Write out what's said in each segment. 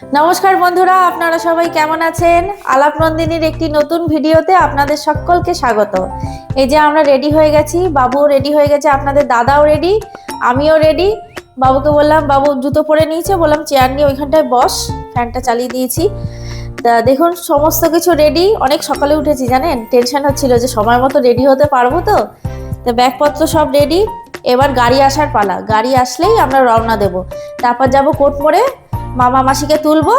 নমস্কার বন্ধুরা, আপনারা সবাই কেমন আছেন? আলাপ নন্দিনীর একটি নতুন ভিডিওতে আপনাদের সকলকে স্বাগত। এই যে আমরা রেডি হয়ে গেছি, বাবুও রেডি হয়ে গেছে, আপনাদের দাদাও রেডি আমিও রেডি বাবুকে বললাম, বাবু জুতো পরে নিয়েছে? বললাম, চেয়ার নিয়ে ওইখানটায় বস ফ্যানটা চালিয়ে দিয়েছি। তা দেখুন, সমস্ত কিছু রেডি অনেক সকালে উঠেছি, জানেন? টেনশন হচ্ছিল যে সময় মতো রেডি হতে পারব তো। তো ব্যাগপত্র সব রেডি এবার গাড়ি আসার পালা। গাড়ি আসলেই আমরা রওনা দেব। তারপর যাব কোট মোড়ে মামা মাসিকে তুলবো,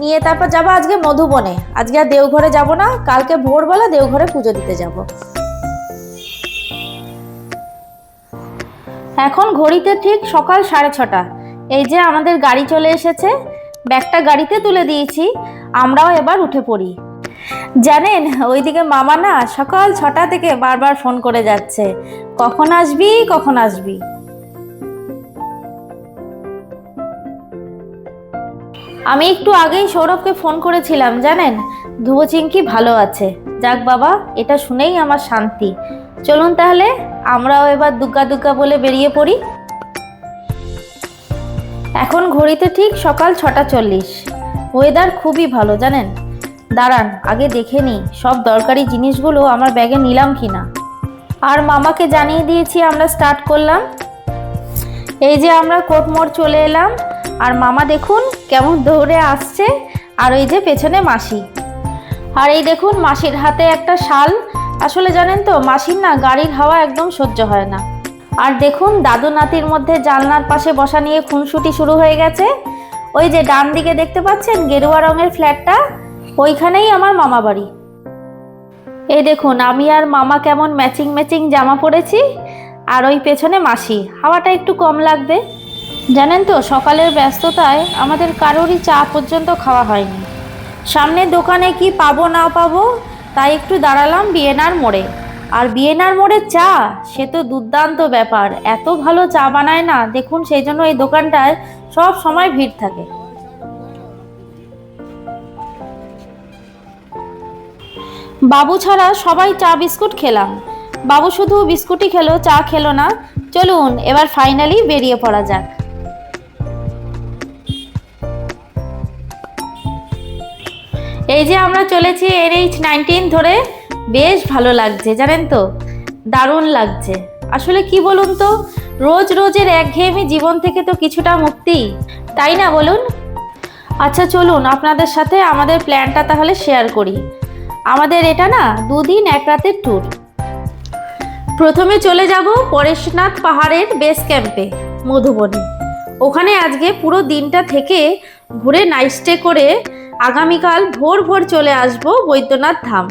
নিয়ে তারপর যাব আজকে মধুবনে। আজকে আর দেওঘরে যাব না, কালকে ভোরবেলা দেওঘরে পুজো দিতে যাব। এখন ঘড়িতে ঠিক সকাল সাড়ে ছটা। এই যে আমাদের গাড়ি চলে এসেছে, ব্যাগটা গাড়িতে তুলে দিয়েছি, আমরাও এবার উঠে পড়ি। জানেন, ওইদিকে মামা না সকাল ছটা থেকে বারবার ফোন করে যাচ্ছে, কখন আসবি কখন আসবি। আমি একটু আগেই সৌরভকে ফোন করেছিলাম, জানেন? ধুবো চিংকি ভালো আছে। যাক বাবা, এটা শুনেই আমার শান্তি। চলুন তাহলে, আমরাও এবার দুগ্গা দুগ্গা বলে বেরিয়ে পড়ি। এখন ঘড়িতে ঠিক সকাল ছটা চল্লিশ। ওয়েদার খুবই ভালো, জানেন? দাঁড়ান, আগে দেখে নিই, সব দরকারি জিনিসগুলো আমার ব্যাগে নিলাম কি না আর মামাকে জানিয়ে দিয়েছি আমরা স্টার্ট করলাম। এই যে আমরা কোটমোড় চলে এলাম। আর মামা দেখুন কেমন দৌড়ে আসছে, আর ওই যে পেছনে মাসি। আর এই দেখুন মাসির হাতে একটা শাল। আসলে জানেন তো, মাসির না গাড়ির হাওয়া একদম সহ্য হয় না। আর দেখুন দাদু নাতির মধ্যে জানলার পাশে বসা নিয়ে খুনসুটি শুরু হয়ে গেছে। ওই যে ডান দিকে দেখতে পাচ্ছেন গেরুয়া রঙের ফ্ল্যাটটা? ওইখানেই আমার মামা বাড়ি। এই দেখুন, আমি আর মামা কেমন ম্যাচিং ম্যাচিং জামা পরেছি। আর ওই পেছনে মাসি। হাওয়াটা একটু কম লাগবে। জানেন তো, সকালের ব্যস্ততায় আমাদের কারোরই চা পর্যন্ত খাওয়া হয়নি। সামনের দোকানে কি পাবো না পাবো, তাই একটু দাঁড়ালাম বিয়েনার মোড়ে। আর বিয়েনার মোড়ে চা? সে তো দুর্দান্ত ব্যাপার। এত ভালো চা বানায় না, দেখুন সেই জন্য এই দোকানটায় সব সময় ভিড় থাকে। বাবু ছাড়া সবাই চা বিস্কুট খেলাম। বাবু শুধু বিস্কুটই খেলো, চা খেলো না। চলুন, এবার ফাইনালি বেরিয়ে পড়া যাক। এই যে আমরা চলেছি এর এইচ নাইনটিন ধরে। বেশ ভালো লাগছে, জানেন তো? দারুণ লাগছে। আসলে কি বলুন তো, রোজ রোজের একঘেয়েমি জীবন থেকে তো কিছুটা মুক্তি, তাই না বলুন? আচ্ছা চলুন আপনাদের সাথে আমাদের প্ল্যানটা তাহলে শেয়ার করি। আমাদের এটা না, দুদিন এক রাতের ট্যুর প্রথমে চলে যাব পরেশনাথ পাহাড়ের বেস ক্যাম্পে মধুবনী। ওখানে আজকে পুরো দিনটা থেকে ঘুরে নাইট স্টে করে আগামীকাল ভোর ভোর চলে আসব বৈদ্যনাথ ধাম।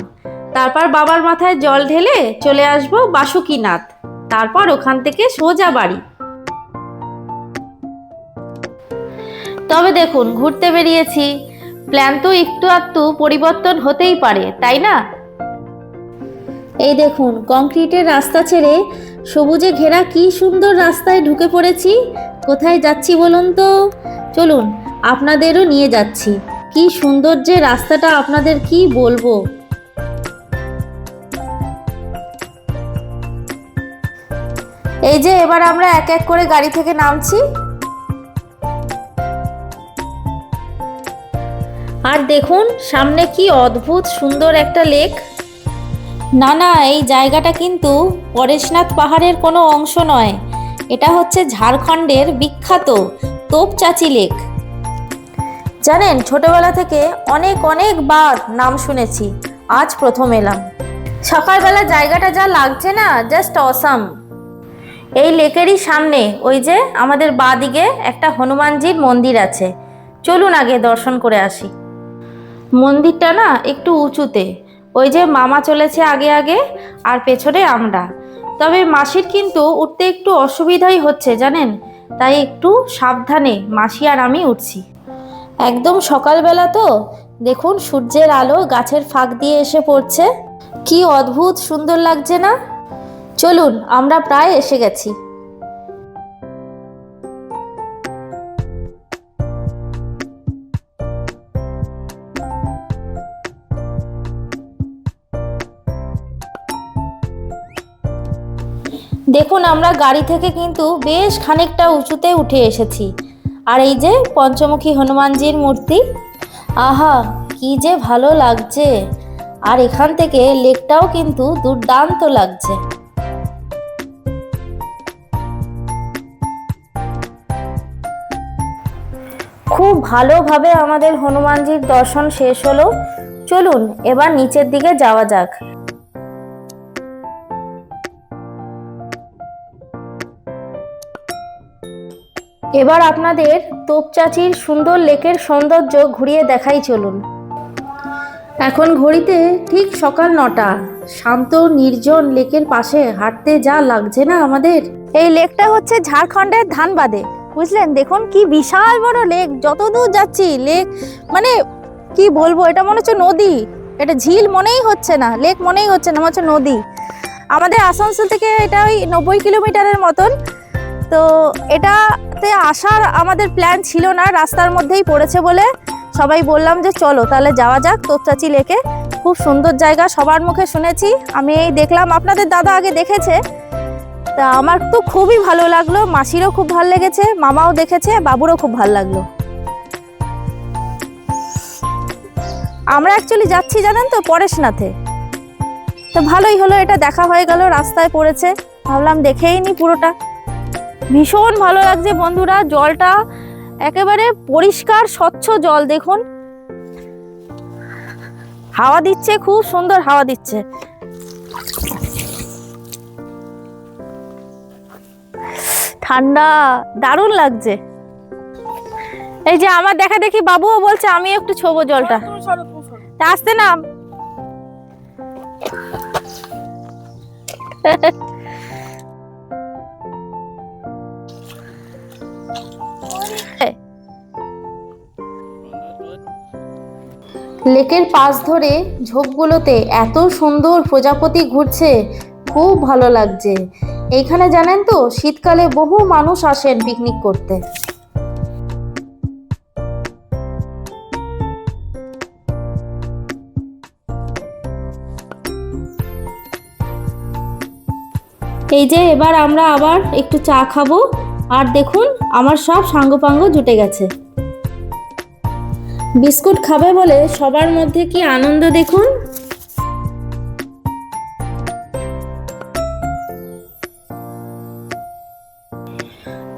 তারপর বাবার মাথায় জল ঢেলে চলে আসব বাসুকীনাথ। তারপর ওখান থেকে সোজা বাড়ি। তবে দেখুন, ঘুরতে বেরিয়েছি। প্ল্যান তো একটু আধটু পরিবর্তন হতেই পারে, তাই না? এই দেখুন কংক্রিটের রাস্তা ছেড়ে সবুজে ঘেরা কি সুন্দর রাস্তায় ঢুকে পড়েছি। কোথায় যাচ্ছি বলুন তো? চলুন, আপনাদেরও নিয়ে যাচ্ছি। কি সুন্দর যে রাস্তাটা আপনাদের কি বলব? এই যে এবার আমরা এক এক করে গাড়ি থেকে নামছি। আর দেখুন, সামনে কি অদ্ভুত সুন্দর একটা লেক। না না, এই জায়গাটা কিন্তু পরেশনাথ পাহাড়ের কোনো অংশ নয়। এটা হচ্ছে ঝাড়খণ্ডের বিখ্যাত তোপচাচি লেক। জানেন, ছোটবেলা থেকে অনেক অনেক বার নাম শুনেছি। আজ প্রথম এলাম। সকালবেলা জায়গাটা যা লাগছে না জাস্ট অসাম এই লেকেরই সামনে, ওই যে আমাদের বাদিকে একটা হনুমানজির মন্দির আছে। চলুন আগে দর্শন করে আসি। মন্দিরটা না একটু উঁচুতে। ওই যে মামা চলেছে আগে আগে, আর পেছনে আমরা। তবে মাসির কিন্তু উঠতে একটু অসুবিধাই হচ্ছে, জানেন? তাই একটু সাবধানে মাসি আর আমি উঠছি। একদম সকালবেলা তো। দেখুন সূর্যের আলো গাছের ফাঁক দিয়ে এসে পড়ছে। কি অদ্ভুত সুন্দর লাগছে না? চলুন, আমরা প্রায় এসে গেছি। দেখুন, আমরা গাড়ি থেকে কিন্তু বেশ খানিকটা উঁচুতে উঠে এসেছি। আর এই যে পঞ্চমুখী হনুমানজির মূর্তি, আহা, কি যে ভালো লাগছে। আর এখান থেকে লেকটাও কিন্তু দুর্দান্ত লাগছে। খুব ভালোভাবে আমাদের হনুমানজির দর্শন শেষ হলো। চলুন, এবার নিচের দিকে যাওয়া যাক। এবার আপনাদের তোপচাচির সুন্দর লেকের সৌন্দর্য ঘুরিয়ে দেখাই চলুন। এখন ঘড়িতে ঠিক সকাল নটা। শান্ত, নির্জন লেকের পাশে হাঁটতে যা লাগছে না আমাদের? এই লেকটা হচ্ছে ঝাড়খণ্ডের ধানবাদে। বুঝলেন? দেখুন কি বিশাল বড় লেক। যত দূর যাচ্ছি, লেক মানে কি বলব? এটা মনে হচ্ছে নদী। এটা ঝিল মনেই হচ্ছে না। লেক মনেই হচ্ছে না, মনে হচ্ছে নদী। আমাদের আসানসোল থেকে এটা ওই নব্বই কিলোমিটারের মতন। তো এটাতে আসার আমাদের প্ল্যান ছিল না, রাস্তার মধ্যেই পড়েছে বলে সবাই বললাম যে চলো তাহলে যাওয়া যাক। তোপচাচি লেকে খুব সুন্দর জায়গা, সবার মুখে শুনেছি। আমি এই দেখলাম, আপনাদের দাদা আগে দেখেছে। তা আমার তো খুবই ভালো লাগল, মাসিরও খুব ভালো লেগেছে, মামাও দেখেছে, বাবুরও খুব ভালো লাগল। আমরা অ্যাকচুয়ালি যাচ্ছি জানেন তো, পরেশনাথে। তো ভালোই হলো, এটা দেখা হয়ে গেল, রাস্তায় পড়েছে। ভাবলাম দেখেই নি পুরোটা। ভীষণ ভালো লাগছে বন্ধুরা জলটা একেবারে পরিষ্কার স্বচ্ছ জল দেখুন। হাওয়া দিচ্ছে খুব সুন্দর হাওয়া দিচ্ছে। ঠান্ডা দারুণ লাগছে। এই যে আমার দেখা দেখি বাবুও বলছে আমি একটু ছোবো জলটা। আসতে না। লেকের পাশ ধরে ঝোপগুলোতে এত সুন্দর প্রজাপতি ঘুরছে, খুব ভালো লাগছে। এইখানে জানেন তো, শীতকালে বহু মানুষ আসেন পিকনিক করতে। এই যে এবার আমরা আবার একটু চা খাব, আর দেখুন, আমার সব সাঙ্গপাঙ্গ জুটে গেছে। বিস্কুট খাবে বলে সবার মধ্যে কি আনন্দ দেখুন?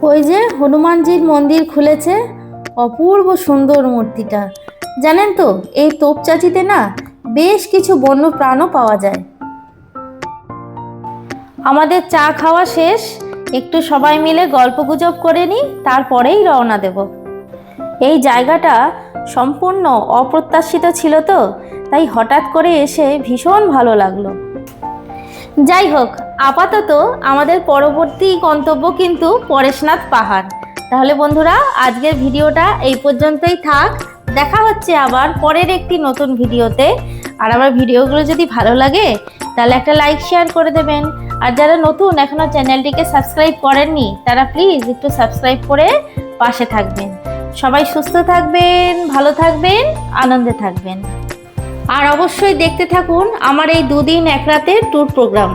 ওই যে হনুমানজির মন্দির খুলেছে, অপূর্ব সুন্দর মূর্তিটা। জানেন তো, এই তোপচাচিতে না বেশ কিছু বন্য প্রাণও পাওয়া যায়। আমাদের চা খাওয়া শেষ, একটু সবাই মিলে গল্পগুজব করে নিই, তারপরেই রওনা দেব। এই জায়গাটা সম্পূর্ণ অপ্রত্যাশিত ছিল তো, তাই হঠাৎ করে এসে ভীষণ ভালো লাগল। যাই হোক, আপাতত আমাদের পরবর্তী গন্তব্য কিন্তু পরেশনাথ পাহাড়। তাহলে বন্ধুরা, আজকের ভিডিওটা এই পর্যন্তই থাক। দেখা হচ্ছে আবার পরের একটি নতুন ভিডিওতে। আর আমার ভিডিওগুলো যদি ভালো লাগে, তাহলে একটা লাইক, শেয়ার করে দেবেন। আর যারা নতুন এখনও চ্যানেলটিকে সাবস্ক্রাইব করেননি, তারা প্লিজ একটু সাবস্ক্রাইব করে পাশে থাকবেন। সবাই সুস্থ থাকবেন, ভালো থাকবেন, আনন্দে থাকবেন। আর অবশ্যই দেখতে থাকুন আমার এই দুদিন এক রাতের ট্যুর প্রোগ্রাম